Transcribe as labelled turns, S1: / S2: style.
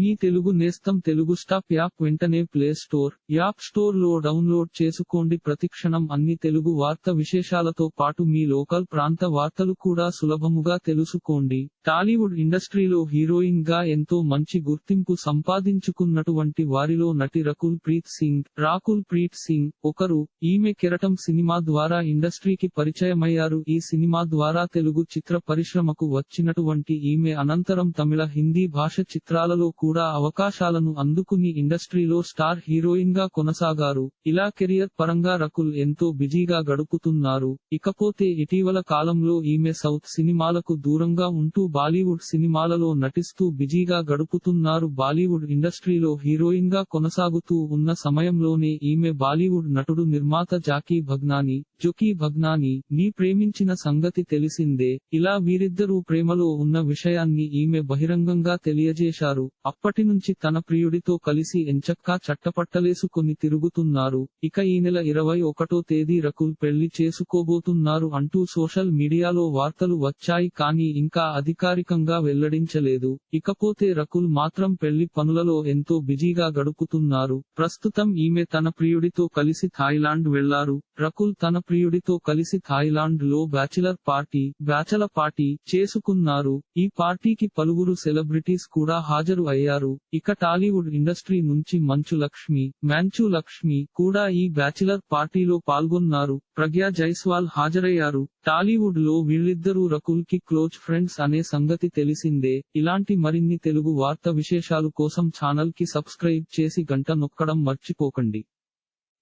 S1: మీ తెలుగు నేస్తం Telugu stop app వెంటనే play store app స్టోర్లో డౌన్లోడ్ చేసుకోండి. ప్రతిక్షణం అన్ని తెలుగు వార్త విశేషాలతో పాటు మీ లోకల్ ప్రాంత వార్తలు కూడా సులభముగా తెలుసుకోండి. టాలీవుడ్ ఇండస్ట్రీలో హీరోయిన్గా ఎంతో మంచి గుర్తింపు సంపాదించుకున్నటువంటి వారిలో నటి రకుల్ ప్రీత్ సింగ్ రాకుల్ ప్రీత్ సింగ్ ఒకరు. ఈమె కెరటం సినిమా ద్వారా ఇండస్ట్రీకి పరిచయమయ్యారు. ఈ సినిమా ద్వారా తెలుగు చిత్ర పరిశ్రమకు వచ్చినటువంటి ఈమె అనంతరం తమిళ హిందీ భాష చిత్రాలలో కూడా కూడా అవకాశాలను అందుకుని ఇండస్ట్రీలో స్టార్ హీరోయిన్గా కొనసాగారు. ఇలా కెరియర్ పరంగా రకుల్ ఎంతో బిజీగా గడుపుతున్నారు. ఇకపోతే ఇటీవల కాలంలో ఈమె సౌత్ సినిమాలకు దూరంగా ఉంటూ బాలీవుడ్ సినిమాలలో నటిస్తూ బిజీగా గడుపుతున్నారు. బాలీవుడ్ ఇండస్ట్రీలో హీరోయిన్గా కొనసాగుతూ ఉన్న సమయంలోనే ఈమె బాలీవుడ్ నటుడు నిర్మాత జాకీ భగ్నాని జొకీ భగ్నాని నీ ప్రేమించిన సంగతి తెలిసిందే. ఇలా వీరిద్దరూ ప్రేమలో ఉన్న విషయాన్ని ఈమె బహిరంగంగా తెలియజేశారు. అప్పటినుంచి తన ప్రియుడితో కలిసి ఎంచక్కా చట్టపట్టలేసుకుని తిరుగుతున్నారు. ఇక ఈ నెల ఇరవై ఒకటో తేదీ రకుల్ పెళ్ళి చేసుకోబోతున్నారు అంటూ సోషల్ మీడియాలో వార్తలు వచ్చాయి కానీ ఇంకా అధికారికంగా వెల్లడించలేదు. ఇకపోతే రకుల్ మాత్రం పెళ్ళి పనులలో ఎంతో బిజీగా గడుపుతున్నారు. ప్రస్తుతం ఈమె తన ప్రియుడితో కలిసి థాయిలాండ్ వెళ్ళారు. రకుల్ తన ప్రియుడితో కలిసి థాయిలాండ్లో బ్యాచిలర్ పార్టీ బ్యాచల పార్టీ చేసుకున్నారు. ఈ పార్టీకి పలువురు సెలబ్రిటీస్ కూడా హాజరు అయ్యారు. ఇక టాలీవుడ్ ఇండస్ట్రీ నుంచి మంచు లక్ష్మి మ్యాంచు లక్ష్మి కూడా ఈ బ్యాచిలర్ పార్టీలో పాల్గొన్నారు. ప్రగ్యా జైస్వాల్ హాజరయ్యారు. టాలీవుడ్లో వీళ్ళిద్దరూ రకుల్కి క్లోజ్ ఫ్రెండ్స్ అనే సంగతి తెలిసిందే. ఇలాంటి మరిన్ని తెలుగు వార్త విశేషాలు కోసం ఛానల్కి సబ్స్క్రైబ్ చేసి గంట నొక్కడం మర్చిపోకండి.